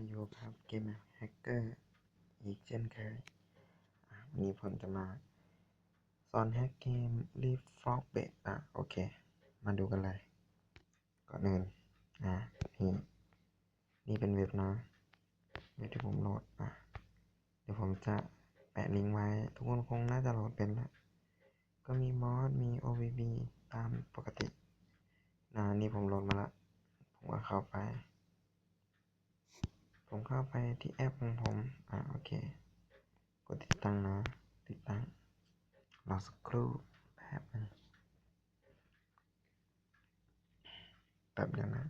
มาอยู่กับเกมแฮกเกอร์อีกเช่นเคยวันนี้ผมจะมาสอนแฮกเกม Leaf Frog b a t อะโอเค มาดูกันเลย ก่อนอื่นอะนี่นี่เป็นเว็บนะเว็บที่ผมโหลดอะเดี๋ยวผมจะแปะลิงก์ไว้ ทุกคนคงน่าจะโหลดเป็นแล้วก็มีมอสมี OBB ตามปกตินะนี่ผมโหลดมาละผมก็เข้าไป ผมเข้าไปที่แอปของผม อ่าโอเค กดติดตั้งนะ ติดตั้งรอสักครู่แป๊บนึงแป๊บเดียวนะ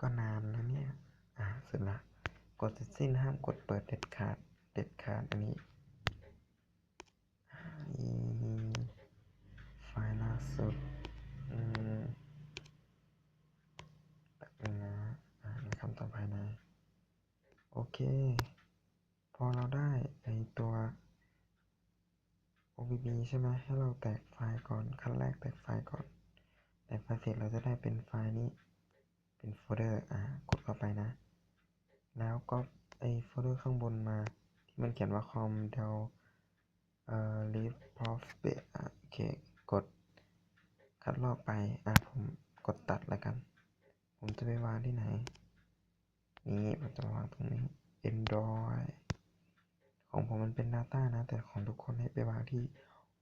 ก็นานนะเนี่ย อ่าเสร็จละกดเสร็จสิ้นห้ามกดเปิดเด็ดขาด เด็ดขาดอันนี้ไฟล์ล่าสุด อืม แป๊บนึงนะอ่าในคำต่อภายใน โอ เค พอเราได้ไอตัว OBB ใช่ไหมให้เราแตกไฟล์ก่อน ขั้นแรกแตกไฟล์ก่อน แตกไฟล์เสร็จเราจะได้เป็นไฟล์นี้ เป็นโฟลเดอร์ อ่ากดเข้าไปนะ แล้วก็ไอโฟลเดอร์ข้างบนมา ที่มันเขียนว่า com del เอ่อ leave prof b a อะโอเค กด คัดลอกไป อะ ผมกดตัดแล้วกัน ผมจะไปวางที่ไหน นี่ผมจะวางตรงนี้ Android ของผมมันเป็น Data นะ แต่ของทุกคนให้ไปวางที่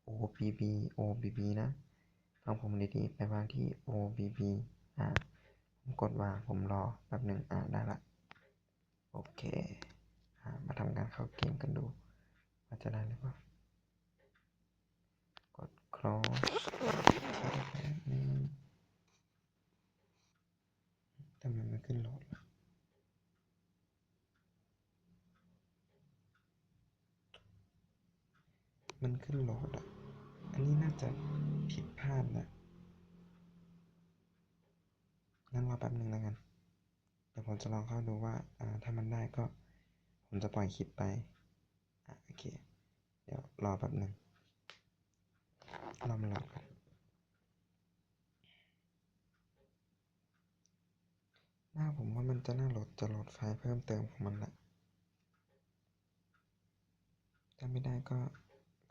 OBB OBB นะฟังผมดีๆ ไปวางที่ OBB อ่าผมกดวางผมรอแป๊บหนึ่งอ่าได้ละ โอเคอ่ามาทำการเข้าเกมกันดูว่าจะได้หรือเปล่ากด close แบบนี้ทำไมมันขึ้นโหลดล่ะ มันขึ้นโหลดอะ อันนี้น่าจะผิดพลาดนะงั้นรอแป๊บหนึ่งแล้วกัน เดี๋ยวผมจะลองเข้าดูว่า อ่า ถ้ามันได้ก็ ผมจะปล่อยคลิปไปอะโอเค เดี๋ยวรอแป๊บหนึ่งรอมันโหลดก่อนหน้าผมว่ามันจะน่าโหลดจะโหลดไฟล์เพิ่มเติมของมันแหละถ้าไม่ได้ก็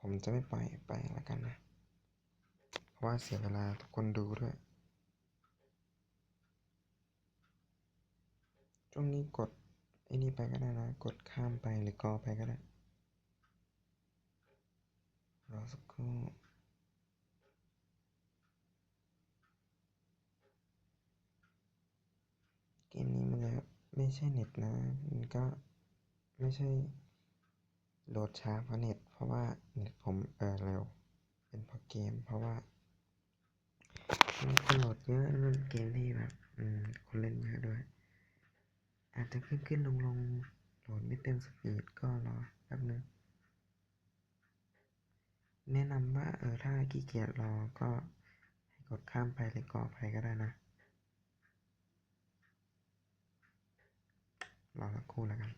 ผมจะไม่ปล่อยไปแล้วกันนะ เพราะว่าเสียเวลาทุกคนดูด้วย ช่วงนี้กดไอ้นี่ไปก็ได้นะ กดข้ามไปหรือกอไปก็ได้ รอสักครู่เกมนี้มันไม่ใช่เน็ตนะ มันก็ไม่ใช่ โหลดช้าเพราะเน็ตเพราะว่าเน็ตผมเออเร็ว เป็นเพราะเกมเพราะว่ามันคนโหลดเยอะมันเกมที่แบบอืมคนเล่นเยอะด้วย อาจจะขึ้นขึ้นลงลงโหลดไม่เต็มสปีดก็รอแป๊บนึงแนะนำว่าเออถ้าขี้เกียจรอก็ให้กดข้ามไปหรือกอไปก็ได้นะรอสักครู่แล้วกัน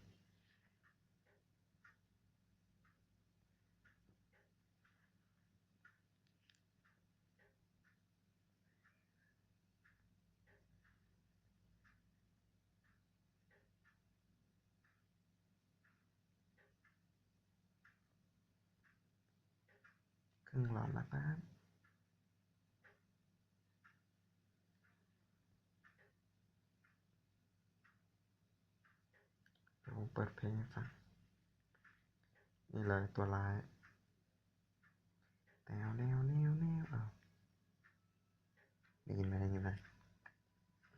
รึ่งหลอดแล้วครับเดี๋ยวผมเปิดเพลงฟังนี่เลยตัวร้ายแนวแนวแนวแนวอ้าวได้ยินไหมได้ยินไหม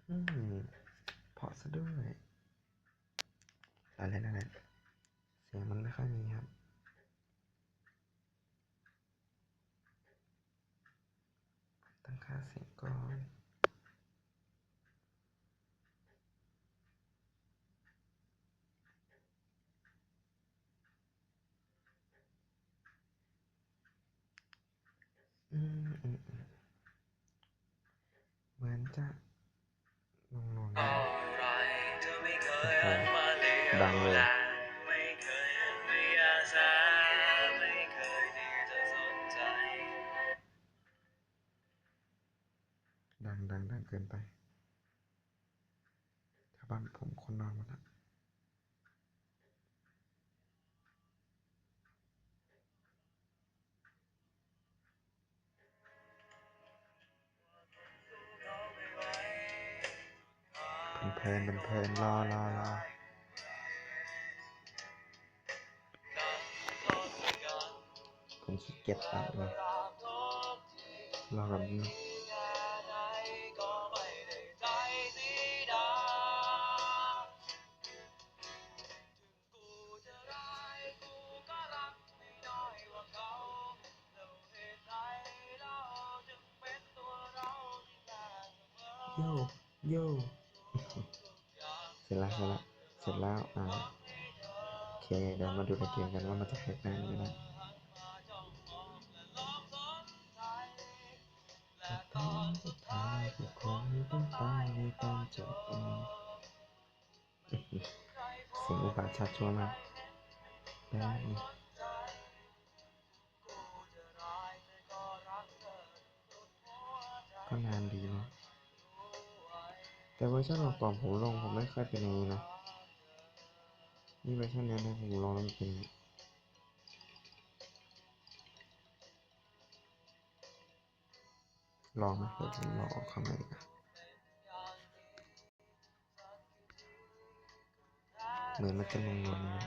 อืมเพาะซะด้วยอะไรอะไรเสียงมันไม่ค่อยมีครับ ตั้งค่าเสียง ผมคนนอนหมดแล้วเพลินเพลินเพลินรอรอรอผมขี้เกียจตัดเลยรอกับนี้ โยโย่เสร็จแล้วเสร็จแล้วเสร็จแล้วอ่าโอเคเดี๋ยวมาดูในเกมกันว่ามันจะแฮกได้ไหม่ได้แต่ตอนสุดท้ายทุกคงต้องตายในตอนจบเสียงอุบาทชัดชัวมากได้นี่ก็นานดีนะ แต่เวอร์ชันก่อนผมลงผมไม่ค่อยเป็นอย่างนี้นะนี่เวอร์ชันนี้นะผมลองแล้วมันเป็นลองไหมเดี๋ยวผมลองเอเข้ามาดีกว่าเหมือนมันจะลงนวลๆนะ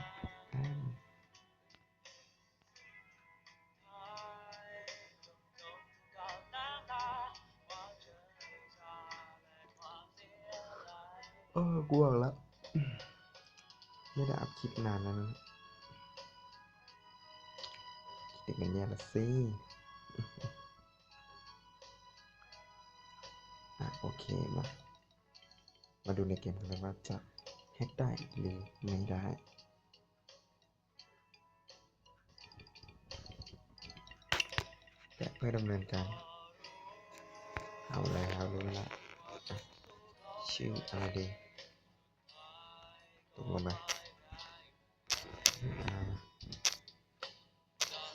อ่าเออกลัวแล้ว ไม่ได้อัพคลิปนานแล้วนะคิดกันแย่ละสิอะโอเคมา มาดูในเกมกันเลยว่าจะแฮกได้หรือไม่ได้แกะเพื่อดำเนินการ เอาแล้วรู้แล้ว ชื่ออะไรดีตกลงไปอ่า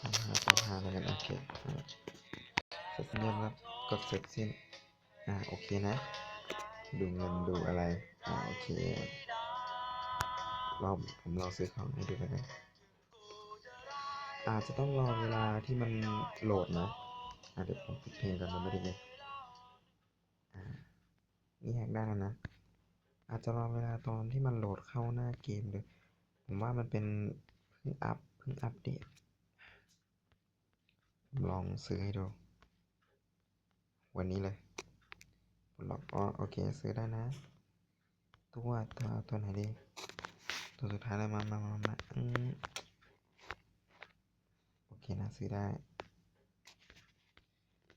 สามห้าสามห้าแล้วกันโอเคอ่าเสร็จสัญญาณแล้วกดเสร็จสิ้นอ่าโอเคนะ ดูเงินดูอะไรอ่าโอเคเรอบผมลองซื้อของให้ดูแล้วกันอาจจะต้องรอเวลาที่มันโหลดนะอ่าเดี๋ยวผมปิดเพลงก่อนมันไม่ได้ยินอ่า นี่แฮกได้แล้วนะ อาจจะรอเวลาตอนที่มันโหลดเข้าหน้าเกมเลยผมว่ามันเป็นเพิ่งอัพเพิ่งอัปเดต ลองซื้อให้ดู วันนี้เลยผมลองอ๋อโอเคซื้อได้นะ ตัวตัวตัวไหนดี ตัวสุดท้ายเลยมามามามาอืมโอเคนะซื้อได้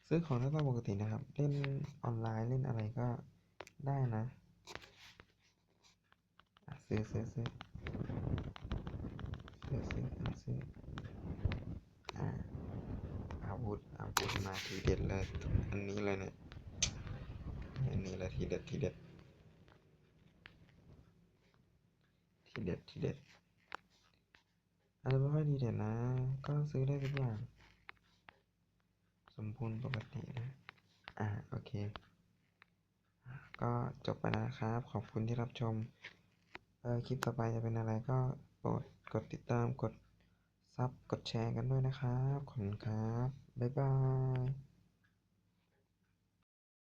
ซื้อของได้ตามปกตินะครับ เล่นออนไลน์เล่นอะไรก็ ได้นะซื้อซื้อซื้อซื้อซื้ออะซื้ออาอาวุธอาวุธมาทีเด็ดเลยอันนี้เลยเนี่ยอันนี้แหละทีเด็ดทีเด็ดทีเด็ดทีเด็ดอาจจะไม่ค่อยทีเด็ดนะ ก็ซื้อได้ทุกอย่าง สมบูรณ์ปกตินะ อ่าโอเค ก็จบไปแล้วนะครับ ขอบคุณที่รับชมเออคลิปต่อไปจะเป็นอะไรก็โปรดกดติดตามกดซับกดแชร์กันด้วยนะครับ ขอบคุณครับ บ๊ายบาย